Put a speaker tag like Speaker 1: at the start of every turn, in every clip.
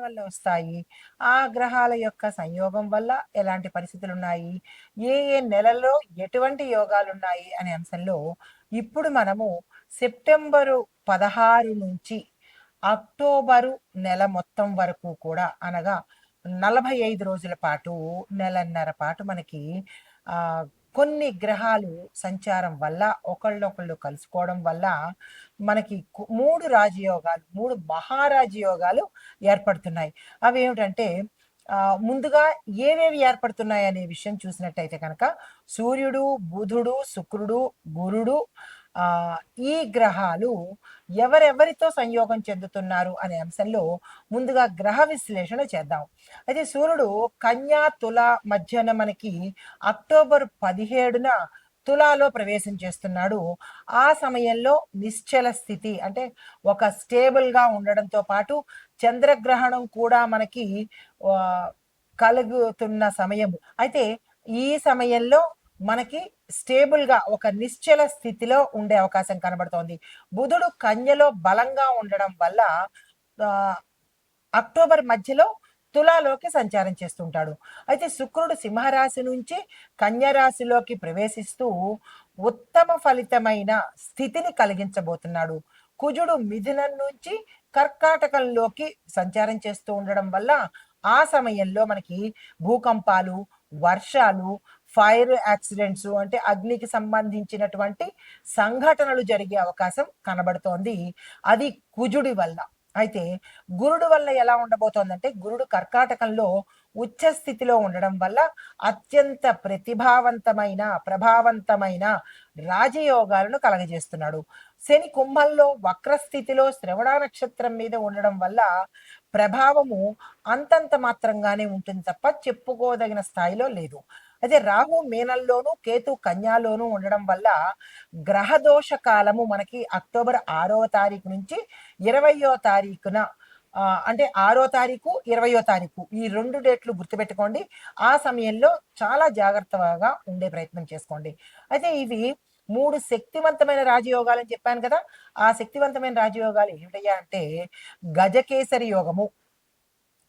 Speaker 1: వల్ల వస్తాయి. ఆ గ్రహాల యొక్క సంయోగం వల్ల ఎలాంటి పరిస్థితులు ఉన్నాయి ఏ ఏ నెలలో ఎటువంటి యోగాలు ఉన్నాయి అనే అంశంలో ఇప్పుడు మనము సెప్టెంబరు పదహారు నుంచి అక్టోబరు నెల మొత్తం వరకు కూడా అనగా నలభై ఐదు రోజుల పాటు నెలన్నర పాటు మనకి ఆ కొన్ని గ్రహాలు సంచారం వల్ల ఒకళ్ళొకళ్ళు కలుసుకోవడం వల్ల మనకి మూడు రాజయోగాలు మూడు మహారాజయోగాలు ఏర్పడుతున్నాయి. అవి ఏమిటంటే ముందుగా ఏవేవి ఏర్పడుతున్నాయి అనే విషయం చూసినట్టయితే కనుక సూర్యుడు బుధుడు శుక్రుడు గురుడు ఈ గ్రహాలు ఎవరెవరితో సంయోగం చెందుతున్నారు అనే అంశంలో ముందుగా గ్రహ విశ్లేషణ చేద్దాం. అయితే సూర్యుడు కన్యా తుల మధ్యన మనకి అక్టోబర్ పదిహేడున తులాలో ప్రవేశం చేస్తున్నాడు. ఆ సమయంలో నిశ్చల స్థితి అంటే ఒక స్టేబుల్గా ఉండడంతో పాటు చంద్రగ్రహణం కూడా మనకి కలుగుతున్న సమయం అయితే ఈ సమయంలో మనకి స్టేబుల్గా ఒక నిశ్చల స్థితిలో ఉండే అవకాశం కనబడుతోంది. బుధుడు కన్యలో బలంగా ఉండడం వల్ల అక్టోబర్ మధ్యలో తులాలోకి సంచారం చేస్తుంటాడు. అయితే శుక్రుడు సింహరాశి నుంచి కన్యరాశిలోకి ప్రవేశిస్తూ ఉత్తమ ఫలితమైన స్థితిని కలిగించబోతున్నాడు. కుజుడు మిథునం నుంచి కర్కాటకంలోకి సంచారం చేస్తూ ఉండడం వల్ల ఆ సమయంలో మనకి భూకంపాలు వర్షాలు ఫైర్ యాక్సిడెంట్స్ అంటే అగ్నికి సంబంధించినటువంటి సంఘటనలు జరిగే అవకాశం కనబడుతోంది. అది కుజుడి వల్ల. అయితే గురుడు వల్ల ఎలా ఉండబోతోందంటే గురుడు కర్కాటకంలో ఉచ్చ స్థితిలో ఉండడం వల్ల అత్యంత ప్రతిభావంతమైన ప్రభావవంతమైన రాజయోగాలను కలగజేస్తున్నాడు. శని కుంభంలో వక్రస్థితిలో శ్రవణ నక్షత్రం మీద ఉండడం వల్ల ప్రభావము అంతంత మాత్రంగానే ఉంటుంది తప్ప చెప్పుకోదగిన స్థాయిలో లేదు. అయితే రాహు మీనంలోను కేతు కన్యాలోను ఉండడం వల్ల గ్రహదోష కాలము మనకి అక్టోబర్ ఆరవ తారీఖు నుంచి ఇరవయో తారీఖున అంటే ఆరో తారీఖు ఇరవయో తారీఖు ఈ రెండు డేట్లు గుర్తుపెట్టుకోండి. ఆ సమయంలో చాలా జాగ్రత్తగా ఉండే ప్రయత్నం చేసుకోండి. అయితే ఇవి మూడు శక్తివంతమైన రాజయోగాలు అని చెప్పాను కదా. ఆ శక్తివంతమైన రాజయోగాలు ఏమిటయ్యా అంటే గజకేసరి యోగము.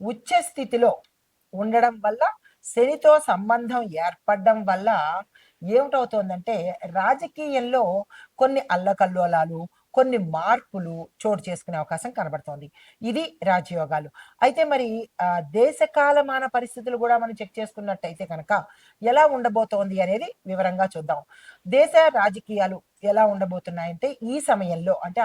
Speaker 1: ఉచ్చ స్థితిలో ఉండడం వల్ల శనితో సంబంధం ఏర్పడడం వల్ల ఏమిటవుతోందంటే రాజకీయంలో కొన్ని అల్లకల్లోలాలు కొన్ని మార్పులు చోటు చేసుకునే అవకాశం కనబడుతోంది. ఇది రాజయోగాలు. అయితే మరి ఆ, దేశ కాలమాన పరిస్థితులు కూడా మనం చెక్ చేసుకున్నట్టయితే కనుక ఎలా ఉండబోతోంది అనేది వివరంగా చూద్దాం. దేశ రాజకీయాలు ఎలా ఉండబోతున్నాయంటే ఈ సమయంలో అంటే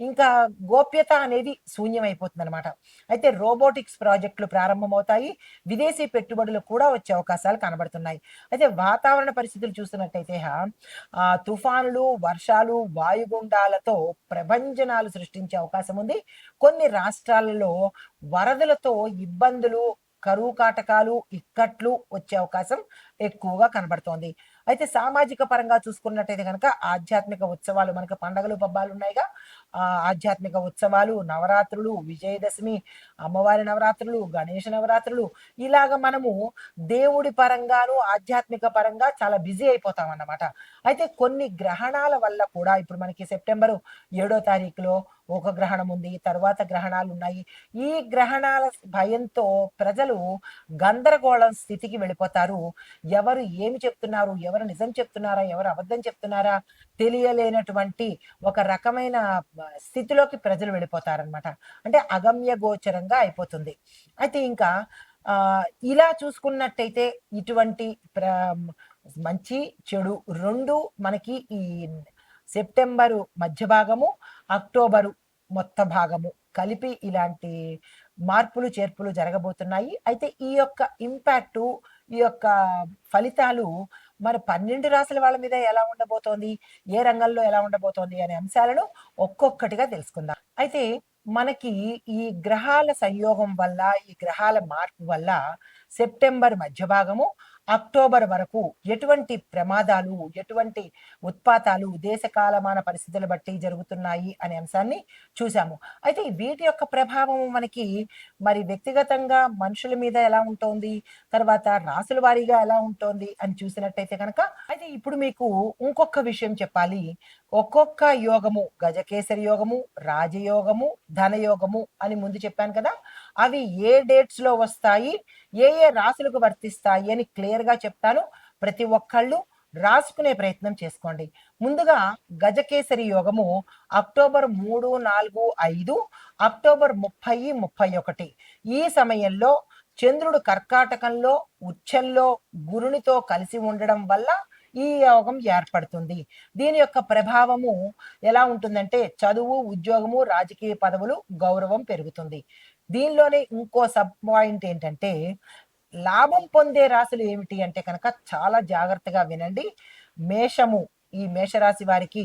Speaker 1: ఇంకా గోప్యత అనేది శూన్యమైపోతుంది అనమాట అయితే రోబోటిక్స్ ప్రాజెక్టులు ప్రారంభమవుతాయి. విదేశీ పెట్టుబడులు కూడా వచ్చే అవకాశాలు కనబడుతున్నాయి. అయితే వాతావరణ పరిస్థితులు చూసినట్టయితే ఆ, తుఫానులు వర్షాలు వాయుగుండాలతో ప్రభంజనాలు సృష్టించే అవకాశం ఉంది. కొన్ని రాష్ట్రాలలో వరదలతో ఇబ్బందులు కరువు కాటకాలు ఇక్కట్లు వచ్చే అవకాశం ఎక్కువగా కనబడుతోంది. అయితే సామాజిక పరంగా చూసుకున్నట్టయితే కనుక ఆధ్యాత్మిక ఉత్సవాలు మనకు పండగలు పబ్బాలు ఉన్నాయిగా. ఆధ్యాత్మిక ఉత్సవాలు నవరాత్రులు విజయదశమి అమ్మవారి నవరాత్రులు గణేష నవరాత్రులు ఇలాగ మనము దేవుడి పరంగాను ఆధ్యాత్మిక పరంగా చాలా బిజీ అయిపోతాం అన్నమాట అయితే కొన్ని గ్రహణాల వల్ల కూడా ఇప్పుడు మనకి సెప్టెంబరు ఏడో తారీఖులో ఒక గ్రహణం ఉంది తర్వాత గ్రహణాలు ఉన్నాయి. ఈ గ్రహణాల భయంతో ప్రజలు గందరగోళం స్థితికి వెళ్ళిపోతారు. ఎవరు ఏమి చెప్తున్నారు ఎవరు నిజం చెప్తున్నారా ఎవరు అబద్ధం చెప్తున్నారా తెలియలేనటువంటి ఒక రకమైన స్థితిలోకి ప్రజలు వెళ్ళిపోతారనమాట అంటే అగమ్య గోచరంగా అయిపోతుంది. అయితే ఇంకా ఇలా చూసుకున్నట్టయితే ఇటువంటి ప్ర మంచి చెడు రెండు మనకి ఈ సెప్టెంబరు మధ్య భాగము అక్టోబరు మొత్త భాగము కలిపి ఇలాంటి మార్పులు చేర్పులు జరగబోతున్నాయి. అయితే ఈ యొక్క ఇంపాక్టు ఈ యొక్క ఫలితాలు మరి పన్నెండు రాసుల వాళ్ళ మీద ఎలా ఉండబోతోంది? ఏ రంగంలో ఎలా ఉండబోతోంది? అనే అంశాలను ఒక్కొక్కటిగా తెలుసుకుందాం. అయితే మనకి ఈ గ్రహాల సంయోగం వల్ల ఈ గ్రహాల మార్పు వల్ల సెప్టెంబర్ మధ్య భాగము అక్టోబర్ వరకు ఎటువంటి ప్రమాదాలు ఎటువంటి ఉత్పాతాలు దేశ కాలమాన పరిస్థితులు బట్టి జరుగుతున్నాయి అనే అంశాన్ని చూసాము అయితే వీటి యొక్క ప్రభావం మనకి మరి వ్యక్తిగతంగా మనుషుల మీద ఎలా ఉంటుంది? తర్వాత రాసుల వారీగా ఎలా ఉంటుంది? అని చూసినట్టయితే కనుక అయితే ఇప్పుడు మీకు ఇంకొక విషయం చెప్పాలి. ఒక్కొక్క యోగము గజకేసరి యోగము రాజయోగము ధనయోగము అని ముందు చెప్పాను కదా. అవి ఏ డేట్స్లో వస్తాయి ఏ ఏ రాసులకు వర్తిస్తాయి అని క్లియర్గా చెప్తాను. ప్రతి ఒక్కళ్ళు రాసుకునే ప్రయత్నం చేసుకోండి. ముందుగా గజకేసరి యోగము అక్టోబర్ మూడు నాలుగు ఐదు అక్టోబర్ ముప్పై ముప్పై ఒకటి. ఈ సమయంలో చంద్రుడు కర్కాటకంలో ఉచ్చల్లో గురునితో కలిసి ఉండడం వల్ల ఈ యోగం ఏర్పడుతుంది. దీని యొక్క ప్రభావము ఎలా ఉంటుందంటే చదువు ఉద్యోగము రాజకీయ పదవులు గౌరవం పెరుగుతుంది. దీనిలోనే ఇంకో సబ్ పాయింట్ ఏంటంటే లాభం పొందే రాశులు ఏమిటి అంటే కనుక చాలా జాగ్రత్తగా వినండి. మేషము ఈ మేషరాశి వారికి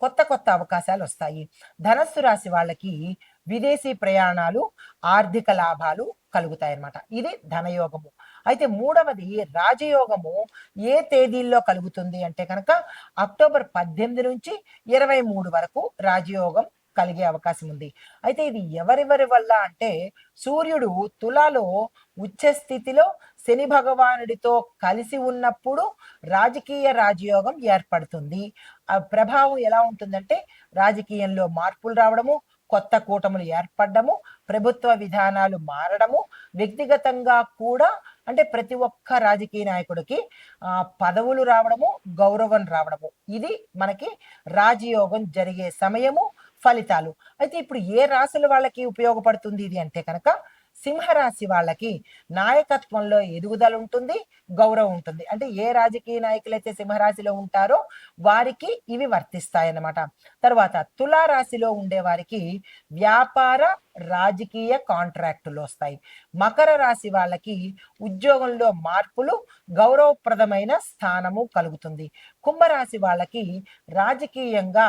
Speaker 1: కొత్త కొత్త అవకాశాలు వస్తాయి. ధనస్సు రాశి వాళ్ళకి విదేశీ ప్రయాణాలు ఆర్థిక లాభాలు కలుగుతాయి అన్నమాట ఇది ధనయోగము. అయితే మూడవది రాజయోగము. ఏ తేదీల్లో కలుగుతుంది అంటే కనుక అక్టోబర్ పద్దెనిమిది నుంచి ఇరవై మూడు వరకు రాజయోగం కలిగే అవకాశం ఉంది. అయితే ఇది ఎవరెవరి వల్ల అంటే సూర్యుడు తులాలో ఉచ్చ స్థితిలో శని భగవానుడితో కలిసి ఉన్నప్పుడు రాజకీయ రాజయోగం ఏర్పడుతుంది. ఆ ప్రభావం ఎలా ఉంటుందంటే రాజకీయంలో మార్పులు రావడము కొత్త కూటములు ఏర్పడము ప్రభుత్వ విధానాలు మారడము వ్యక్తిగతంగా కూడా అంటే ప్రతి ఒక్క రాజకీయ నాయకుడికి ఆ, పదవులు రావడము గౌరవం రావడము. ఇది మనకి రాజయోగం జరిగే సమయము ఫలితాలు. అయితే ఇప్పుడు ఏ రాశుల వాళ్ళకి ఉపయోగపడుతుంది ఇది అంటే కనుక సింహరాశి వాళ్ళకి నాయకత్వంలో ఎదుగుదల ఉంటుంది గౌరవం ఉంటుంది. అంటే ఏ రాజకీయ నాయకులైతే సింహరాశిలో ఉంటారో వారికి ఇవి వర్తిస్తాయి అన్నమాట తర్వాత తులారాశిలో ఉండే వారికి వ్యాపార రాజకీయ కాంట్రాక్టులు వస్తాయి. మకర రాశి వాళ్ళకి ఉద్యోగంలో మార్పులు గౌరవప్రదమైన స్థానము కలుగుతుంది. కుంభరాశి వాళ్ళకి రాజకీయంగా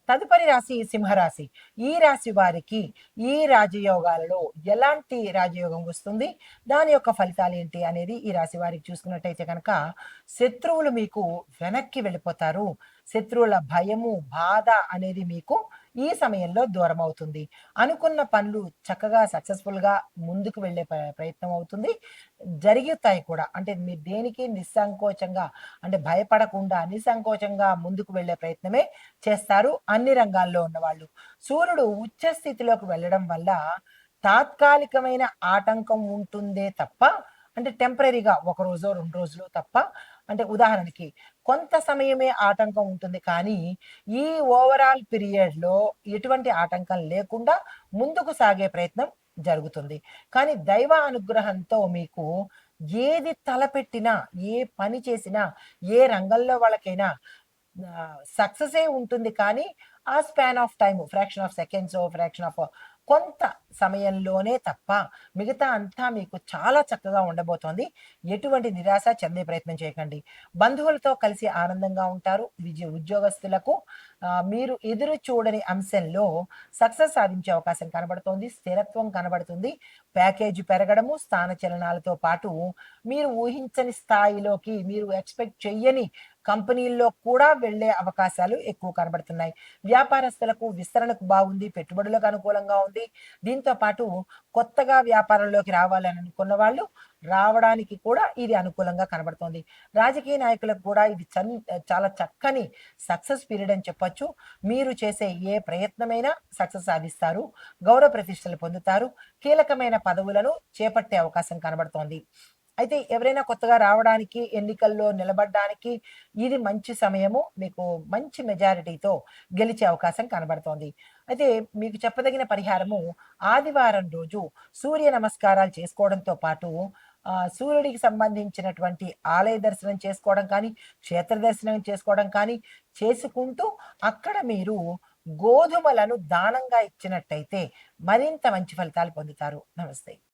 Speaker 1: తదుపరి రాశి సింహరాశి. ఈ రాశి వారికి ఈ రాజయోగాలలో ఎలాంటి రాజయోగం వస్తుంది? దాని యొక్క ఫలితాలు ఏంటి అనేది ఈ రాశి వారికి చూసుకున్నట్టయితే కనుక శత్రువులు మీకు వెనక్కి వెళ్ళిపోతారు. శత్రువుల భయము బాధ అనేది మీకు ఈ సమయంలో దూరం అవుతుంది అనుకున్న పనులు చక్కగా సక్సెస్ఫుల్గా ముందుకు వెళ్ళే ప్ర- ప్రయత్నం అవుతుంది. జరుగుతాయి కూడా. అంటే మీరు దేనికి నిస్సంకోచంగా అంటే భయపడకుండా నిస్సంకోచంగా ముందుకు వెళ్ళే ప్రయత్నమే చేస్తారు అన్ని రంగాల్లో ఉన్న వాళ్ళు సూర్యుడు ఉచ్చ స్థితిలోకి వెళ్ళడం వల్ల తాత్కాలికమైన ఆటంకం ఉంటుందే తప్ప అంటే టెంపరీగా ఒక రోజు రెండు రోజులు తప్ప అంటే ఉదాహరణకి కొంత సమయమే ఆటంకం ఉంటుంది కానీ ఈ ఓవరాల్ పీరియడ్లో ఎటువంటి ఆటంకం లేకుండా ముందుకు సాగే ప్రయత్నం జరుగుతుంది. కానీ దైవ అనుగ్రహంతో మీకు ఏది తలపెట్టినా ఏ పని చేసినా ఏ రంగంలో వాళ్ళకైనా సక్సెస్ ఉంటుంది కానీ ఆ span of time fraction of seconds fraction of కొంత సమయంలోనే తప్ప మిగతా అంతా మీకు చాలా చక్కగా ఉండబోతోంది. ఎటువంటి నిరాశ చెందే ప్రయత్నం చేయకండి. బంధువులతో కలిసి ఆనందంగా ఉంటారు. విజయ ఉద్యోగస్తులకు మీరు ఎదురు చూడని అంశంలో సక్సెస్ సాధించే అవకాశం కనబడుతోంది. స్థిరత్వం కనబడుతుంది. ప్యాకేజీ పెరగడము స్థాన చలనాలతో పాటు మీరు ఊహించని స్థాయిలోకి మీరు ఎక్స్పెక్ట్ చెయ్యని కంపెనీల్లో కూడా వెళ్ళే అవకాశాలు ఎక్కువ కనబడుతున్నాయి. వ్యాపారస్తులకు విస్తరణకు బాగుంది పెట్టుబడులకు అనుకూలంగా ఉంది. దీంతో పాటు కొత్తగా వ్యాపారంలోకి రావాలని అనుకున్న వాళ్ళు రావడానికి కూడా ఇది అనుకూలంగా కనబడుతోంది. రాజకీయ నాయకులకు కూడా ఇది చన్ చాలా చక్కని సక్సెస్ పీరియడ్ అని చెప్పొచ్చు. మీరు చేసే ఏ ప్రయత్నమైనా సక్సెస్ సాధిస్తారు గౌరవ ప్రతిష్టలు పొందుతారు కీలకమైన పదవులను చేపట్టే అవకాశం కనబడుతోంది. అయితే ఎవరైనా కొత్తగా రావడానికి ఎన్నికల్లో నిలబడడానికి ఇది మంచి సమయము. మీకు మంచి మెజారిటీతో గెలిచే అవకాశం కనబడుతోంది. అయితే మీకు చెప్పదగిన పరిహారము ఆదివారం రోజు సూర్య నమస్కారాలు చేసుకోవడంతో పాటు సూర్యుడికి సంబంధించినటువంటి ఆలయ దర్శనం చేసుకోవడం కానీ క్షేత్ర దర్శనం చేసుకోవడం కానీ చేసుకుంటూ అక్కడ మీరు గోధుమలను దానంగా ఇచ్చినట్టయితే మరింత మంచి ఫలితాలు పొందుతారు. నమస్తే.